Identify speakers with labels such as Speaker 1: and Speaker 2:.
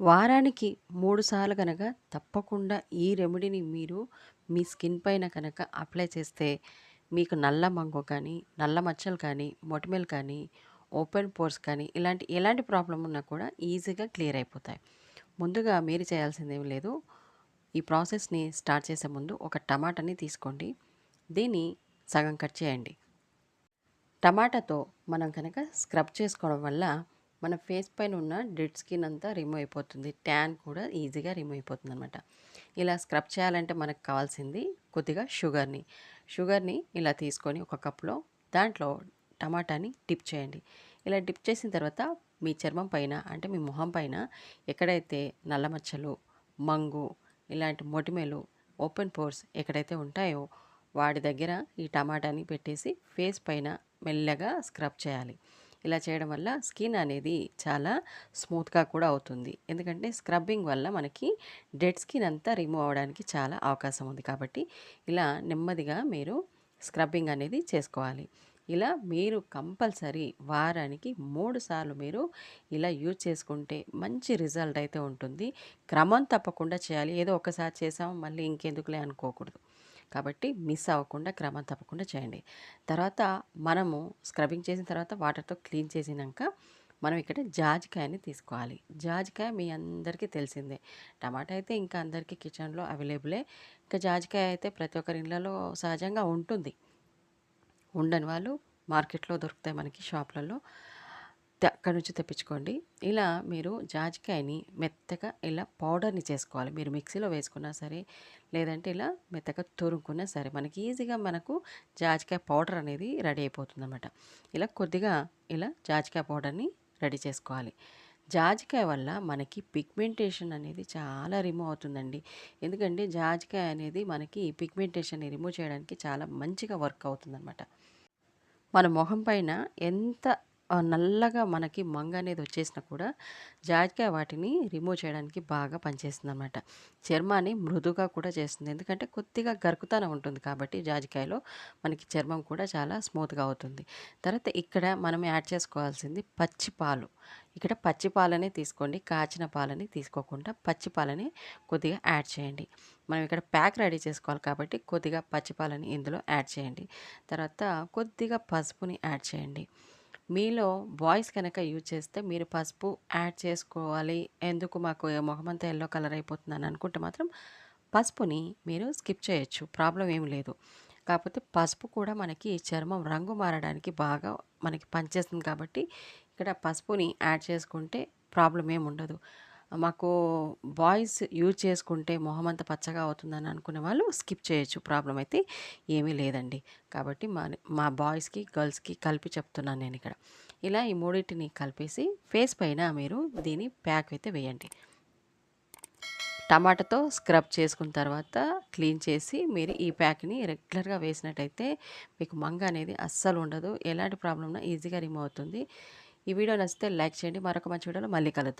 Speaker 1: వారానికి మూడు సార్లు కనుక తప్పకుండా ఈ రెమెడీని మీరు మీ స్కిన్ పైన కనుక అప్లై చేస్తే మీకు నల్ల మంగు కానీ నల్ల మచ్చలు కానీ మొటిమలు కానీ ఓపెన్ పోర్స్ కానీ ఇలాంటి ఎలాంటి ప్రాబ్లం ఉన్నా కూడా ఈజీగా క్లియర్ అయిపోతాయి. ముందుగా మీరు చేయాల్సింది ఏం లేదు. ఈ ప్రాసెస్ని స్టార్ట్ చేసే ముందు ఒక టమాటాని తీసుకోండి. దీన్ని సగం కట్ చేయండి. టమాటాతో మనం కనుక స్క్రబ్ చేసుకోవడం వల్ల మన ఫేస్ పైన ఉన్న డెడ్ స్కిన్ అంతా రిమూవ్ అయిపోతుంది. ట్యాన్ కూడా ఈజీగా రిమూవ్ అయిపోతుంది అనమాట ఇలా స్క్రబ్ చేయాలంటే మనకు కావాల్సింది కొద్దిగా షుగర్ని. షుగర్ని ఇలా తీసుకొని ఒక కప్లో దాంట్లో టమాటాని డిప్ చేయండి. ఇలా డిప్ చేసిన తర్వాత మీ చర్మం పైన అంటే మీ మొహం పైన ఎక్కడైతే నల్ల మచ్చలు మంగు ఇలాంటి మొటిమలు ఓపెన్ పోర్స్ ఎక్కడైతే ఉంటాయో వాడి దగ్గర ఈ టమాటాని పెట్టేసి ఫేస్ పైన మెల్లగా స్క్రబ్ చేయాలి. ఇలా చేయడం వల్ల స్కిన్ అనేది చాలా స్మూత్గా కూడా అవుతుంది. ఎందుకంటే స్క్రబ్బింగ్ వల్ల మనకి డెడ్ స్కిన్ అంతా రిమూవ్ అవ్వడానికి చాలా అవకాశం ఉంది. కాబట్టి ఇలా నెమ్మదిగా మీరు స్క్రబ్బింగ్ అనేది చేసుకోవాలి. ఇలా మీరు కంపల్సరీ వారానికి మూడు సార్లు మీరు ఇలా యూజ్ చేసుకుంటే మంచి రిజల్ట్ అయితే ఉంటుంది. క్రమం తప్పకుండా చేయాలి. ఏదో ఒకసారి చేసాం మళ్ళీ ఇంకెందుకులే అనుకోకూడదు. కాబట్టి మిస్ అవ్వకుండా క్రమం తప్పకుండా చేయండి. తర్వాత మనము స్క్రబ్బింగ్ చేసిన తర్వాత వాటర్తో క్లీన్ చేసినాక మనం ఇక్కడ జాజికాయని తీసుకోవాలి. జాజికాయ మీ అందరికీ తెలిసిందే. టమాటా అయితే ఇంకా అందరికీ కిచెన్లో అవైలబులే. ఇంకా జాజికాయ అయితే ప్రతి ఒక్కరి ఇళ్ళలో సహజంగా ఉంటుంది. ఉండని వాళ్ళు మార్కెట్లో దొరుకుతాయి మనకి షాప్లలో. అక్కడి నుంచి తెప్పించుకోండి. ఇలా మీరు జాజికాయని మెత్తగా ఇలా పౌడర్ని చేసుకోవాలి. మీరు మిక్సీలో వేసుకున్నా సరే లేదంటే ఇలా మెత్తగా తురుముకున్నా సరే మనకి ఈజీగా మనకు జాజికాయ పౌడర్ అనేది రెడీ అయిపోతుంది అనమాట ఇలా కొద్దిగా ఇలా జాజికాయ పౌడర్ని రెడీ చేసుకోవాలి. జాజికాయ వల్ల మనకి పిగ్మెంటేషన్ అనేది చాలా రిమూవ్ అవుతుందండి. ఎందుకంటే జాజికాయ అనేది మనకి పిగ్మెంటేషన్ని రిమూవ్ చేయడానికి చాలా మంచిగా వర్క్ అవుతుందన్నమాట. మన మొహం పైన ఎంత నల్లగా మనకి మంగ అనేది వచ్చేసినా కూడా జాజికాయ వాటిని రిమూవ్ చేయడానికి బాగా పనిచేస్తుంది అనమాట చర్మాన్ని మృదుగా కూడా చేస్తుంది. ఎందుకంటే కొద్దిగా గరుకుతనం ఉంటుంది కాబట్టి జాజికాయలో మనకి చర్మం కూడా చాలా స్మూత్గా అవుతుంది. తర్వాత ఇక్కడ మనం యాడ్ చేసుకోవాల్సింది పచ్చి పాలు. ఇక్కడ పచ్చి పాలనే తీసుకోండి. కాచిన పాలని తీసుకోకుండా పచ్చి పాలని కొద్దిగా యాడ్ చేయండి. మనం ఇక్కడ ప్యాక్ రెడీ చేసుకోవాలి కాబట్టి కొద్దిగా పచ్చి పాలని ఇందులో యాడ్ చేయండి. తర్వాత కొద్దిగా పసుపుని యాడ్ చేయండి. మీలో బాయ్స్ కనుక యూజ్ చేస్తే మీరు పసుపు యాడ్ చేసుకోవాలి. ఎందుకు మాకు మొహమంతా ఎల్లో కలర్ అయిపోతుందని అనుకుంటే మాత్రం పసుపుని మీరు స్కిప్ చేయొచ్చు. ప్రాబ్లం ఏమి లేదు. కాకపోతే పసుపు కూడా మనకి చర్మం రంగు మారడానికి బాగా మనకి పనిచేస్తుంది కాబట్టి ఇక్కడ పసుపుని యాడ్ చేసుకుంటే ప్రాబ్లం ఏమి ఉండదు. మాకు బాయ్స్ యూజ్ చేసుకుంటే మొహం అంతా పచ్చగా అవుతుందని అనుకునే వాళ్ళు స్కిప్ చేయొచ్చు ప్రాబ్లం అయితే ఏమీ లేదండి. కాబట్టి మా మా బాయ్స్కి గర్ల్స్కి కలిపి చెప్తున్నాను నేను ఇక్కడ. ఇలా ఈ మూడింటిని కలిపేసి ఫేస్ పైన మీరు దీని ప్యాక్ అయితే వేయండి. టమాటాతో స్క్రబ్ చేసుకున్న తర్వాత క్లీన్ చేసి మీరు ఈ ప్యాక్ని రెగ్యులర్గా వేసినట్టయితే మీకు మంగ అనేది అస్సలు ఉండదు. ఎలాంటి ప్రాబ్లం ఈజీగా రిమూవ్ అవుతుంది. ఈ వీడియో నచ్చితే లైక్ చేయండి. మరొక మంచి వీడియోలో మళ్ళీ కలుద్దాం.